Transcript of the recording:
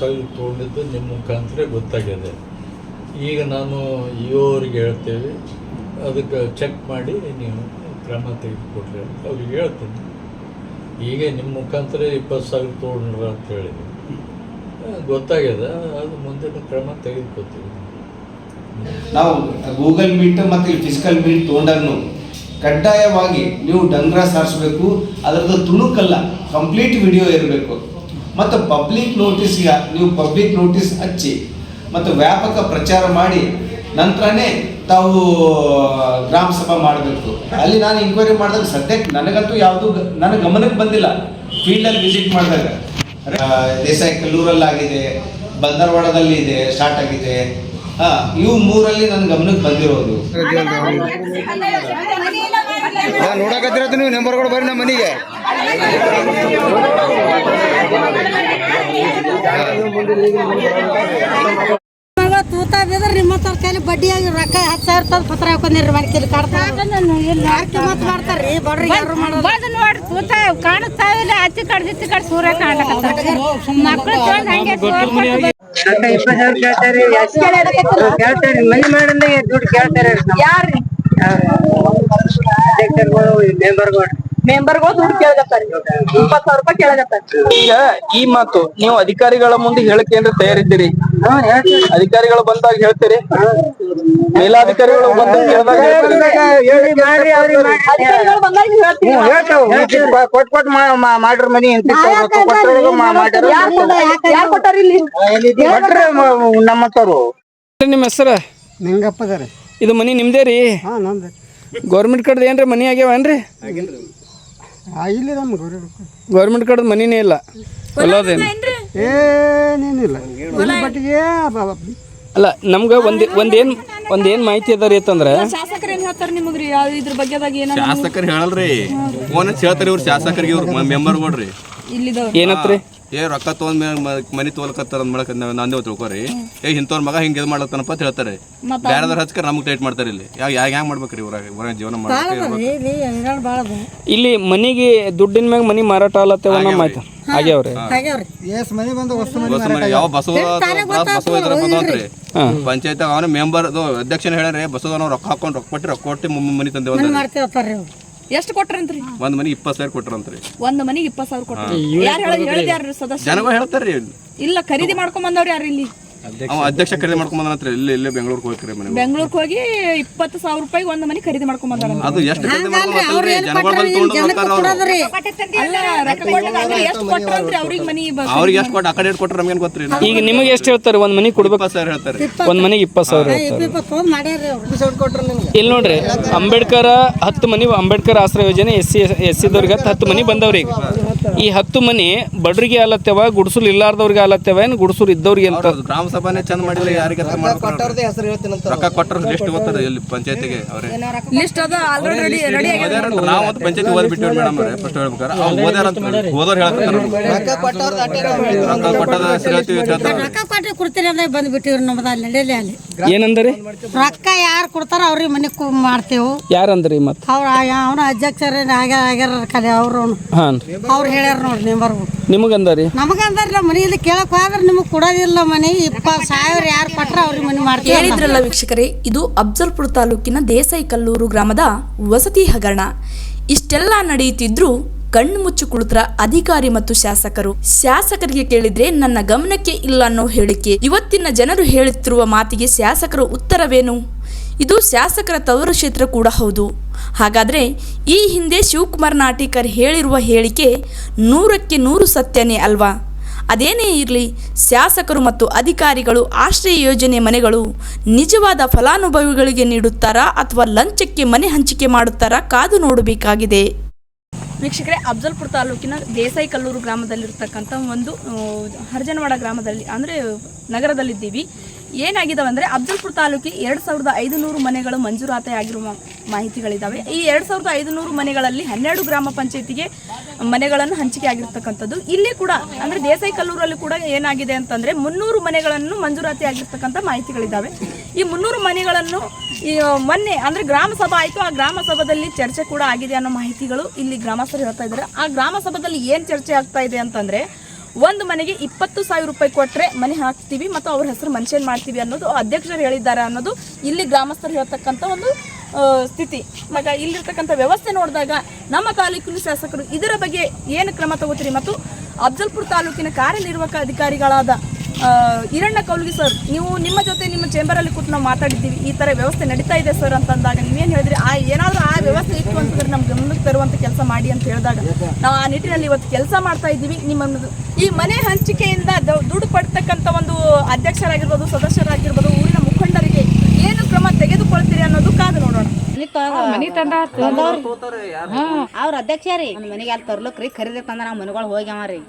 ಸಾವಿರ ತೊಗೊಂಡಿದ್ದು ನಿಮ್ಮ ಮುಖಾಂತರ ಗೊತ್ತಾಗಿದೆ. ಈಗ ನಾನು ಇವರಿಗೆ ಹೇಳ್ತೇವೆ, ಅದಕ್ಕೆ ಚೆಕ್ ಮಾಡಿ ನೀವು ಕ್ರಮ ತೆಗೆದುಕೊಡ್ರಿ ಅಂತ ಅವ್ರಿಗೆ ಹೇಳ್ತೀನಿ. ಈಗ ನಿಮ್ಮ ಮುಖಾಂತರ ಇಪ್ಪತ್ತು ಸಾವಿರ ತೊಗೊಂಡ್ರ ಅಂತ ಹೇಳಿದೆ ಗೊತ್ತಾಗ್ಯದ, ಅದು ಮುಂದಿನ ಕ್ರಮ ತೆಗೆದುಕೊತೀವಿ. ನಾವು ಗೂಗಲ್ ಮೀಟ್ ಮತ್ತು ಫಿಸಿಕಲ್ ಮೀಟ್ ತೊಗೊಂಡಾಗ್ನು ಕಡ್ಡಾಯವಾಗಿ ನೀವು ಡಂಗ್ರ ಸಾರಿಸ್ಬೇಕು, ಅದರದ್ದು ತುಣುಕಲ್ಲ, ಕಂಪ್ಲೀಟ್ ವಿಡಿಯೋ ಇರಬೇಕು. ಮತ್ತು ಪಬ್ಲಿಕ್ ನೋಟಿಸ್ಗೆ ನೀವು ಪಬ್ಲಿಕ್ ನೋಟಿಸ್ ಹಚ್ಚಿ ಮತ್ತು ವ್ಯಾಪಕ ಪ್ರಚಾರ ಮಾಡಿ ನಂತರನೇ ತಾವು ಗ್ರಾಮ ಸಭಾ ಮಾಡಬೇಕು ಅಲ್ಲಿ ನಾನು ಇನ್ಕ್ವೈರಿ ಮಾಡಿದಾಗ ಸದ್ಯಕ್ಕೆ ನನಗಂತೂ ಯಾವುದು ನನ್ನ ಗಮನಕ್ಕೆ ಬಂದಿಲ್ಲ ಫೀಲ್ಡಲ್ಲಿ ವಿಸಿಟ್ ಮಾಡಿದಾಗ ದೇಸಾಯಿ ಕಲ್ಲೂರಲ್ಲಿ ಆಗಿದೆ ಬಂದರವಾಡದಲ್ಲಿ ಇದೆ ಸ್ಟಾರ್ಟ್ ಆಗಿದೆ ಹಾಂ ಇವು ಮೂರಲ್ಲಿ ನನ್ನ ಗಮನಕ್ಕೆ ಬಂದಿರೋದು ನೋಡಕತ್ತಿರತ್ತ ನೀವು ನಂಬರ್ಗಳು ಬರ್ರಿ ನಮ್ಮ ಮನೆಗೆ ತೂತ ಬಿದ್ರ ನಿಮ್ಮ ಹತ್ರ ಕೈಲಿ ಬಡ್ಡಿಯಾಗಿ ರೊಕ್ಕ ಹತ್ತು ಸಾವಿರ ತಂದು ಪತ್ರ ಹಾಕೊಂಡಿರಿ ಮನೆ ಕೈಲಿ ಕಾಡ್ತಾರೆ ಮತ್ ಮಾಡ್ತಾರ್ರಿ ಬಡ್ರಿಗೆ ಯಾರು ಮಾಡೋದು ಬಂದು ನೋಡಿ ತೂತ ಕಾಣಿಸ್ತಾ ಇಲ್ಲ ಹಚ್ಚಿ ಕಡ್ದು ಕಡ್ ಸೂರ್ಯ ಕಾಣಕತ್ತಾರ ಮಕ್ಕಳು ತೊಗೊಂಡ್ ಹಂಗೆ ಸೋರ್ ಕೊಟ್ಟು ಕೇಳ್ತಾರೆ ಮನಿ ದುಡ್ಡು ಕೇಳ್ತಾರೆ ಯಾರ್ರಿ ಅಧ್ಯಕ್ಷರುಗಳು ಮೆಂಬರ್ಗಳು ಮೆಂಬರ್ಗಳು ದುಡ್ಡು ಕೇಳಕತ್ತಾರ. ಇಪ್ಪತ್ತು ಸಾವಿರ ರೂಪಾಯಿ ಕೇಳಕತ್ತಾರ. ಈಗ ಈ ಮಾತು ನೀವು ಅಧಿಕಾರಿಗಳ ಮುಂದೆ ಹೇಳಕ್ಕೆ ಏನ್ರ ತಯಾರಿದ್ದೀರಿ? ಅಧಿಕಾರಿಗಳು ಬಂದಾಗ ಹೇಳ್ತೀರಿ? ಮೇಲಾಧಿಕಾರಿಗಳು ಬಂದಾಗ ಹೇಳ್ದಾಗ ಅಧಿಕಾರಿಗಳು ಬಂದಾಗ ನೀವು ಹೇಳ್ತೀರಿ. ಕೊಟ್ ಕೊಟ್ ಮಾಡ್ರ ಮನಿ ಅಂತ ಯಾರ್ ಕೊಟ್ಟಾರ- ಇಲ್ಲಿ? ನಿಮ್ಮ ಹೆಸರ? ನಿಂಗಪ್ಪದ ರೀ ಇದು ಮನಿ ನಿಮ್ದೇ ರೀ? ಹಾಂ ನಂದು. ಗೌರ್ಮೆಂಟ್ ಕಡೆದ ಏನ್ರಿ ಮನಿ ಆಗ್ಯಾವೇನ್ರಿ ಇಲ್ಲಿ ನಮ್ಮ ಗೌರಿ ಗೌರ್ಮೆಂಟ್ ಕಡೆ ಮನಿನೇ ಇಲ್ಲ. ಅಲ್ಲೋದೇನು ಏನೇನಿಲ್ಲ ಬಟ್ಟಿಗೆ ಬ- ಅಲ್ಲ ನಮ್ಗೆ ಒಂದ್ ಒಂದೇನು ಒಂದೇನು ಮಾಹಿತಿ ಅದ ರೀ ಅಂತಂದ್ರೆ ಶಾಸಕರು ಏನ್ ಹೇಳ್ತಾರ ನಿಮಗ್ರಿ? ಇದ್ರ ಬಗ್ಗೆದಾಗ ಏನ ಶಾಸಕರು ಹೇಳಲ್ರಿ. ಫೋನ್ ಹಚ್ಚಿ ಹೇಳ್ತಾರೆ ಇವ್ರು ಶಾಸಕರಿಗೆ ಇವ್ರು ಮೆಂಬರ್ ಕೊಡ್ರಿ ಇಲ್ಲಿದವ್ರು. ಏನತ್ರಿ? ಏ ರೊಕ್ಕ ತೊಗೊಂಡ್ ಮನಿ ತೋಲ್ಕತ್ತಾರ ಅಂದ್ ಮಾಡಕ್ ನಾನೇ ತಿಳ್ಕೊರಿ ಏ ಇಂಥವ್ರ ಮಗ ಹಿಂಗ್ ಇದು ಮಾಡ್ಲತ್ತಾನಪ್ಪ ಅಂತ ಹೇಳ್ತಾರೆ. ಬೇರೆದವ್ರ ಹಚ್ಕರ್ ನಮ್ಗೆ ಟೈಟ್ ಮಾಡ್ತಾರೆ ಇಲ್ಲಿ. ಯಾವ ಯಾವ ಹೆಂಗ್ ಮಾಡ್ಬೇಕ್ರಿ ಊರಾಗ ಊರಾಗ ಜೀವನ ಮಾಡ್ಬೇಕು ಇಲ್ಲಿ ಮನೆಗೆ ಭಾಳ ಇಲ್ಲಿ ಮನಿಗೆ ದುಡ್ಡಿನ ಮ್ಯಾಗ ಮನಿ ಮಾರಾಟ ಆಲತ್ತೇವ ನಮ್ಮ ಆಯ್ತು ಆಗ್ಯಾವ್ರಿ. ಹಾಗ್ಯಾವ್ರಿ ಎಸ್ ಮನೆ ಬಂದು ವಸ್ತು ಮನೆ ಬಸ್ ಯಾವ ಬಸವ ಬಸವ ಇದ್ರ ಪಂಚಾಯತ್ ಅವನ ಮೆಂಬರ್ ಅಧ್ಯಕ್ಷನ ಹೇಳ್ಯಾರ ಬಸವನ ರೊಕ್ಕ ಹಾಕೊಂಡ್ ರೊಕ್ಕ ಕೊಟ್ಟು ರೊಕ್ಕ ಕೊಟ್ಟು ಮುಮ್ಮ ಮನಿ ತಂದೆ ಎಷ್ಟು ಕೊಟ್ರಂತ್ರಿ? ಒಂದ್ ಮನಿ ಇಪ್ಪತ್ತು ಸಾವಿರ ಕೊಟ್ರಂತ್ರಿ. ಒಂದ್ ಮನಿ ಇಪ್ಪತ್ತು ಸಾವಿರ ಕೊಟ್ರಿ. ಯಾರು ಹೇಳಿ ಹೇಳಿದ್ಯಾರ್ರಿ ಸದಸ್ಯ ಜನಗಳು ಹೇಳ್ತಾರ್ರಿ ಇಲ್ಲ ಖರೀದಿ ಮಾಡ್ಕೊಂಡ್ ಬಂದವ್ರು ಯಾರು ಇಲ್ಲಿ? ಅವ ಅಧ್ಯಕ್ಷ ಖರೀದಿ ಮಾಡ್ಕೊಂಡ್ ಬಂದನಂತ್ರಿ ಇಲ್ಲಿ ಇಲ್ಲೇ ಬೆಂಗಳೂರಿಗೆ ಹೋಗ್ರಿ ಮನೆ ಬೆಂಗಳೂರಿಗೆ ಹೋಗಿ ಇಪ್ಪತ್ತು ಸಾವಿರ ರೂಪಾಯಿ ಒಂದು ಮನೆ ಖರೀದಿ ಮಾಡ್ಕೊಂಡ್ ಬಂದಾರ ಅದು ಎಷ್ಟು ಖರೀದಿ ಏನು ಜನಗಳು ಬಂದು ತೊಗೊಂಡು ಬರ್ತಾರ ಅವ್ರು. ಅಲ್ಲ ರೊಕ್ಕ ಕೊಟ್ಟಾಗ ಎಷ್ಟು ಕೊಟ್ರಂತ್ರಿ? ಅವ್ರಿಗೆ ಮನಿ ಬ- ಅವ್ರಿಗೆ ಎಷ್ಟು ಕೊಟ್ಟು ಆ ಕಡೆ ಕೊಟ್ರೆ ನಮ್ಗೇನು ಗೊತ್ತ್ರಿ ಈಗ ನಿಮಗೆ ಎಷ್ಟು ಹೇಳ್ತಾರೆ? ಒಂದು ಮನೆ ಕೊಡ್ಬೇಕು. ಸರ್ ಹೇಳ್ತಾರೆ. ಒಂದು ಮನೆಗೆ ಇಪ್ಪತ್ತು ಸಾವಿರ ಹೇಳ್ತಾರೆ. ಇಲ್ಲಿ ನೋಡ್ರಿ ಅಂಬೇಡ್ಕರ್ ಹತ್ತು ಮನಿ ಅಂಬೇಡ್ಕರ್ ಆಶ್ರಯ ಯೋಜನೆ ಎಸ್ ಸಿ ಎಸ್ ಸಿದವ್ರಿಗೆ ಹತ್ತು ಮನೆ ಬಂದವ್ರಿ ಈಗ ಈ ಹತ್ತು ಮನಿ ಬಡ್ರಿಗೆ ಅಲತ್ತೆವ ಗುಡ್ಸುಲ್ ಇಲ್ಲಾರ್ದವ್ರಿಗೆ ಅಲತ್ತೆವ ಏನು ಗುಡ್ಸುಲ್ ಇದ್ದವ್ರಿಗೆ ಅಂತ? ಗ್ರಾಮ ಸಭಾನೇ ಚಂದ ಮಾಡಿಲ್ಲ ಯಾರಿಗೆ ಅಂತ. ರೊಕ್ಕ ಕೊಟ್ಟರು ಲಿಸ್ಟ್ ಗೊತ್ತದ ಇಲ್ಲಿ ಪಂಚಾಯತಿಗೆ ಅವ್ರೆ? ಲಿಸ್ಟ್ ಅದು ಆಲ್ರೆಡಿ ರೆಡಿ ಆಗಿದೆ ನಾವು ಅಂತ ಪಂಚಾಯತಿ ಓದಿ ಬಿಟ್ಟಿವಿ ಮೇಡಮ್ ಅವರೇ ಫಸ್ಟ್ ಹೇಳ್ಬೇಕಾರೆ ಅವ್ರು ಓದ್ಯಾರಂತ ಓದೋರು ಹೇಳ್ತಾರೆ. ರೊಕ್ಕ ಕೊಟ್ಟದ ಹೆಸರು ಹೇಳ್ತೀವಿ ಅಂತ ಹೇಳ್ತಾರೆ ರೊಕ್ಕ ಕೊಟ್ಟು ಅಂದ್ರೆ ಬಂದು ಬಿಟ್ಟಿವ್ರು ನಮ್ದು ಅಲ್ಲಿ ನಡೆಯಲಿ ಅಲ್ಲಿ. ಏನಂದ್ರಿ? ರೊಕ್ಕ ಯಾರು ಕೊಡ್ತಾರ ಅವ್ರಿಗೆ ಮನೆ ಮಾಡ್ತೇವೆ ಮಾಡ್ತೇವು. ಯಾರಂದ್ರಿ ಮತ್ತೆ ಅವ್ರ ಅವನ ಅಧ್ಯಕ್ಷರ ಆಗ್ಯಾರ ಆಗ್ಯಾರ ಕಲೆ ಅವ್ರು ಹೇಳ್ಯಾರ ನೋಡ್ರಿ ನಿಂಬರ್ಗು ನಿಮಗಂದರಿ? ನಮಗಂದ್ರಿ ನಮ್ಮ ಮನೆಯಲ್ಲಿ ಕೇಳಕ್ ಹೋದ್ರೆ ನಿಮಗೆ ಕೊಡೋದಿಲ್ಲ ಮನೆ. ಇಪ್ಪತ್ತು ಸಾವಿರ ಯಾರು ಕೊಟ್ರ ಅವ್ರಿಗೆ ಮನೆ ಮಾಡ್ತೀವಿ ಕೇಳಿದ್ರಲ್ಲ ವೀಕ್ಷಕರೇ ಇದು ಅಫ್ಜಲ್ಪುರ ತಾಲೂಕಿನ ದೇಸಾಯಿ ಕಲ್ಲೂರು ಗ್ರಾಮದ ವಸತಿ ಹಗರಣ. ಇಷ್ಟೆಲ್ಲ ನಡೆಯುತ್ತಿದ್ರೂ ಕಣ್ಣು ಮುಚ್ಚು ಕುಳಿತರ ಅಧಿಕಾರಿ ಮತ್ತು ಶಾಸಕರು. ಶಾಸಕರಿಗೆ ಕೇಳಿದ್ರೆ ನನ್ನ ಗಮನಕ್ಕೆ ಇಲ್ಲ ಅನ್ನೋ ಹೇಳಿಕೆ. ಇವತ್ತಿನ ಜನರು ಹೇಳುತ್ತಿರುವ ಮಾತಿಗೆ ಶಾಸಕರು ಉತ್ತರವೇನು? ಇದು ಶಾಸಕರ ತವರು ಕ್ಷೇತ್ರ ಕೂಡ ಹೌದು. ಹಾಗಾದರೆ ಈ ಹಿಂದೆ ಶಿವಕುಮಾರ್ ನಾಟಿಕರ್ ಹೇಳಿರುವ ಹೇಳಿಕೆ ನೂರಕ್ಕೆ ನೂರು ಸತ್ಯನೇ ಅಲ್ವಾ? ಅದೇನೇ ಇರಲಿ, ಶಾಸಕರು ಮತ್ತು ಅಧಿಕಾರಿಗಳು ಆಶ್ರಯ ಯೋಜನೆ ಮನೆಗಳು ನಿಜವಾದ ಫಲಾನುಭವಿಗಳಿಗೆ ನೀಡುತ್ತಾರಾ ಅಥವಾ ಲಂಚಕ್ಕೆ ಮನೆ ಹಂಚಿಕೆ ಮಾಡುತ್ತಾರಾ ಕಾದು ನೋಡಬೇಕಾಗಿದೆ. ವೀಕ್ಷಕರೇ, ಅಫ್ಜಲ್ಪುರ ತಾಲೂಕಿನ ದೇಸಾಯಿ ಕಲ್ಲೂರು ಗ್ರಾಮದಲ್ಲಿರ್ತಕ್ಕಂಥ ಒಂದು ಹರ್ಜನವಾಡ ಗ್ರಾಮದಲ್ಲಿ, ಅಂದರೆ ನಗರದಲ್ಲಿದ್ದೀವಿ. ಏನಾಗಿದಾವೆ ಅಂದರೆ ಅಬ್ದುಲ್ಪುರ್ ತಾಲೂಕಿಗೆ ಎರಡು ಸಾವಿರದ ಐದುನೂರು ಮನೆಗಳು ಮಂಜೂರಾತಿ ಆಗಿರುವ ಮಾಹಿತಿಗಳಿದ್ದಾವೆ ಈ ಎರಡು ಸಾವಿರದ ಐದುನೂರು ಮನೆಗಳಲ್ಲಿ ಹನ್ನೆರಡು ಗ್ರಾಮ ಪಂಚಾಯತಿಗೆ ಮನೆಗಳನ್ನು ಹಂಚಿಕೆ ಆಗಿರ್ತಕ್ಕಂಥದ್ದು. ಇಲ್ಲಿ ಕೂಡ, ಅಂದರೆ ದೇಸಾಯಿ ಕಲ್ಲೂರಲ್ಲಿ ಕೂಡ ಏನಾಗಿದೆ ಅಂತಂದರೆ ಮುನ್ನೂರು ಮನೆಗಳನ್ನು ಮಂಜೂರಾತಿ ಆಗಿರ್ತಕ್ಕಂಥ ಮಾಹಿತಿಗಳಿದ್ದಾವೆ ಈ ಮುನ್ನೂರು ಮನೆಗಳನ್ನು ಈ ಮೊನ್ನೆ, ಅಂದರೆ ಗ್ರಾಮ ಸಭಾ ಆಯಿತು. ಆ ಗ್ರಾಮ ಸಭಾದಲ್ಲಿ ಚರ್ಚೆ ಕೂಡ ಆಗಿದೆ ಅನ್ನೋ ಮಾಹಿತಿಗಳು ಇಲ್ಲಿ ಗ್ರಾಮಸ್ಥರು ಹೇಳ್ತಾ ಇದ್ದಾರೆ. ಆ ಗ್ರಾಮ ಸಭಾದಲ್ಲಿ ಏನು ಚರ್ಚೆ ಆಗ್ತಾ ಇದೆ ಅಂತಂದರೆ ಒಂದು ಮನೆಗೆ ಇಪ್ಪತ್ತು ಸಾವಿರ ರೂಪಾಯಿ ಕೊಟ್ಟರೆ ಮನೆ ಹಾಕ್ತೀವಿ ಮತ್ತು ಅವ್ರ ಹೆಸರು ಮನ್ಷನ್ ಮಾಡ್ತೀವಿ ಅನ್ನೋದು ಅಧ್ಯಕ್ಷರು ಹೇಳಿದ್ದಾರೆ ಅನ್ನೋದು ಇಲ್ಲಿ ಗ್ರಾಮಸ್ಥರು ಹೇಳ್ತಕ್ಕಂಥ ಒಂದು ಸ್ಥಿತಿ. ಮಗ, ಇಲ್ಲಿರ್ತಕ್ಕಂಥ ವ್ಯವಸ್ಥೆ ನೋಡಿದಾಗ ನಮ್ಮ ತಾಲೂಕಿನ ಶಾಸಕರು ಇದರ ಬಗ್ಗೆ ಏನು ಕ್ರಮ ತಗೋತೀರಿ ಮತ್ತು ಅಫ್ಜಲ್ಪುರ ತಾಲೂಕಿನ ಕಾರ್ಯನಿರ್ವಾಹಕ ಅಧಿಕಾರಿಗಳಾದ ಈರಣ್ಣ ಕೌಲ್ಗಿ ಸರ್ ನೀವು ನಿಮ್ಮ ಜೊತೆ ನಿಮ್ಮ ಚೇಂಬರಲ್ಲಿ ಕೂತು ನಾವು ಮಾತಾಡಿದ್ದೀವಿ ಈ ಥರ ವ್ಯವಸ್ಥೆ ನಡೀತಾ ಇದೆ ಸರ್ ಅಂತಂದಾಗ ನೀವೇನು ಹೇಳಿದ್ರಿ ಆ ಏನಾದರೂ ಆ ವ್ಯವಸ್ಥೆ ಇತ್ತು ಅಂತಂದ್ರೆ ನಮ್ಮ ಗಮನಕ್ಕೆ ತರುವಂಥ ಕೆಲಸ ಮಾಡಿ ಅಂತ ಹೇಳಿದಾಗ ನಾವು ಆ ನಿಟ್ಟಿನಲ್ಲಿ ಇವತ್ತು ಕೆಲಸ ಮಾಡ್ತಾ ಇದ್ದೀವಿ. ನಿಮ್ಮ ಈ ಮನೆ ಹಂಚಿಕೆಯಿಂದ ದ- ದುಡ್ಡು ಪಡ್ತಕ್ಕಂಥ ಒಂದು ಅಧ್ಯಕ್ಷರಾಗಿರ್ಬೋದು ಸದಸ್ಯರಾಗಿರ್ಬೋದು ಊರಿನ ಮುಖಂಡರಿಗೆ ಏನು ಕ್ರಮ ತೆಗೆದುಕೊಳ್ತೀರಿ ಅನ್ನೋದು ಕಾದು ನೋಡೋಣ. ಮನಿ ತಂದ ಅವ್ರ ಅಧ್ಯಕ್ಷ ರೀ. ಮನೆಗೆ ಅಲ್ಲಿ ತರ್ಲಕ್ ರೀ. ಖರೀದಿ ತಂದ ನಾವು ಮನೆಗಳು ಹೋಗ್ಯಾವ ರೀ.